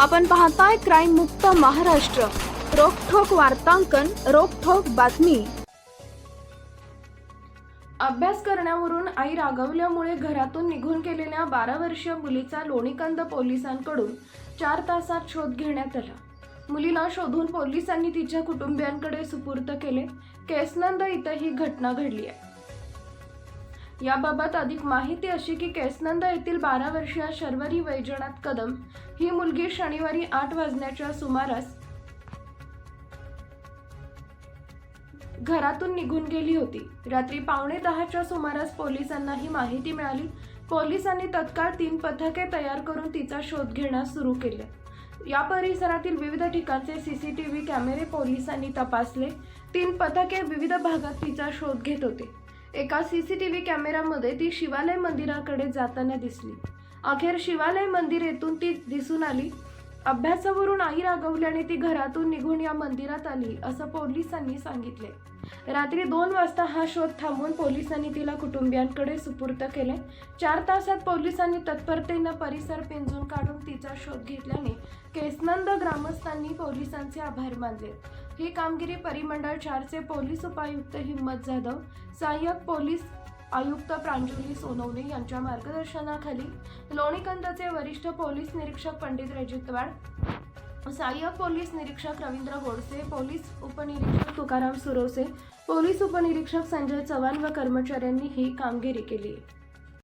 आपण पाहताय क्राईम मुक्त महाराष्ट्र. रोखोक वार्तांकन रोखोक बातमी. अभ्यास करण्यावरून आई रागवल्यामुळे घरातून निघून गेलेल्या बारा वर्षीय मुलीचा लोणीकंद पोलिसांकडून चार तासात शोध घेण्यात आला. मुलीला शोधून पोलिसांनी तिच्या कुटुंबियांकडे सुपूर्त केले. केसनंद इथं ही घटना घडली आहे. याबाबत अधिक माहिती अशी की केसनंद येथील बारा वर्षीय शर्वरी वैजनाथ कदम ही मुलगी शनिवारी आठ वाजण्याच्या सुमारास घरातून निघून गेली होती. रात्री पावणे दहाच्या सुमारास पोलिसांना ही माहिती मिळाली. पोलिसांनी तत्काळ तीन पथके तयार करून तिचा शोध घेण्यास सुरू केले. या परिसरातील विविध ठिकाणचे सी सी टी व्ही कॅमेरे पोलिसांनी तपासले. तीन पथके विविध भागात तिचा शोध घेत होते. एका सी सी टी व्ही कॅमेऱ्यामध्ये ती शिवालय मंदिराकडे जाताना दिसली. अखेर शिवालय मंदिर येथून ती दिसून आली. अभ्यासावरून आई रागवल्याने ती घरातून निघून या मंदिरात आली असं पोलिसांनी सांगितले. रात्री दोन वाजता हा शोध थांबून पोलिसांनी तिला कुटुंबियांकडे सुपूर्त केले. चार तासात पोलिसांनी तत्परतेनं परिसर पिंजून काढून तिचा शोध घेतल्याने केसनंद ग्रामस्थांनी पोलिसांचे आभार मानले. ही कामगिरी परिमंडळ चारचे पोलीस उपायुक्त हिम्मत जाधव सहाय्यक पोलीस आयुक्त प्रांजली सोनवणे यांच्या मार्गदर्शनाखाली लोणीकंदचे वरिष्ठ पोलीस निरीक्षक पंडित रजितवाड सहाय्यक पोलीस निरीक्षक रवींद्र गोडसे पोलीस उपनिरीक्षक तुकाराम सुरोसे पोलीस उपनिरीक्षक संजय चव्हाण व कर्मचाऱ्यांनी ही कामगिरी केली.